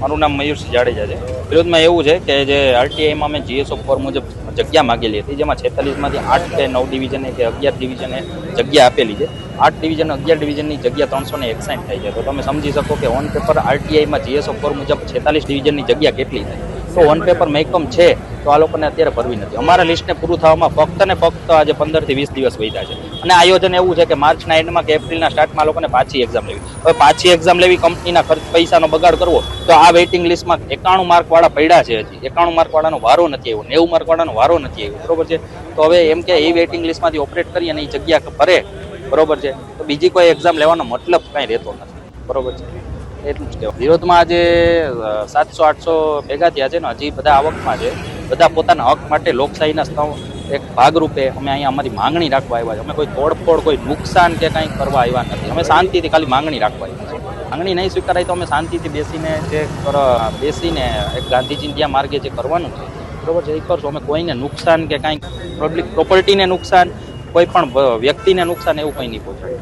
મારું નામ મયુરસિંહ જાડેજા છે. વિરોધમાં એવું છે કે જે આરટીઆઈમાં મેં જીએસઓ ફોર મુજબ જગ્યા માગેલી હતી, જેમાં છેતાલીસમાંથી આઠ કે નવ ડિવિઝને કે અગિયાર ડિવિઝને જગ્યા આપેલી છે. આઠ ડિવિઝન અગિયાર ડિવિઝનની જગ્યા ત્રણસો ને એકસાઠ થાય છે. તો તમે સમજી શકો કે ઓન પેપર આરટીઆઈમાં જીએસઓ ફોર મુજબ છેતાલીસ ડિવિઝનની જગ્યા કેટલી થાય તો ઓન પેપર મહેકમ છે, તો આ લોકોને અત્યારે ભરવી નથી. અમારા લિસ્ટને પૂરું થવામાં ફક્ત ને ફક્ત આજે પંદરથી વીસ દિવસ વધ્યા છે. અને આયોજન એવું છે કે માર્ચના એન્ડમાં કે એપ્રિલના સ્ટાર્ટમાં લોકોને પાછી એક્ઝામ લેવી. હવે પાછી એક્ઝામ લેવી કંપનીના ખર્ચ પૈસાનો બગાડ કરવો, તો આ વેઇટિંગ લિસ્ટમાં એકાણું માર્કવાળા પડ્યા છે હજી. એકાણું માર્કવાળાનો વારો નથી આવ્યો, નેવું માર્કવાળાનો વારો નથી આવ્યો. બરોબર છે? તો હવે એમ કે એ વેઇટિંગ લિસ્ટમાંથી ઓપરેટ કરી અને એ જગ્યા ભરે. બરોબર છે? તો બીજી કોઈ એક્ઝામ લેવાનો મતલબ કાંઈ રહેતો નથી. બરોબર છે? એટલું જ કહેવાય. વિરોધમાં આજે સાતસો, આઠસો ભેગા થયા છે ને, હજી બધા આવકમાં છે. બધા પોતાના હક માટે લોકશાહીના એક ભાગરૂપે અમે અહીંયા અમારી માંગણી રાખવા આવ્યા છે. અમે કોઈ તોડફોડ, કોઈ નુકસાન કે કંઈ કરવા આવ્યા નથી. અમે શાંતિથી ખાલી માંગણી રાખવા આવ્યા છીએ. માંગણી નહીં સ્વીકારાય તો અમે શાંતિથી બેસીને જે બેસીને એક ગાંધીજી ત્યાં માર્ગે જે કરવાનું છે, બરોબર છે, એ કરશું. અમે કોઈને નુકસાન કે કાંઈ પબ્લિક પ્રોપર્ટીને નુકસાન, કોઈ પણ વ્યક્તિને નુકસાન એવું કંઈ નહીં પહોંચાડે.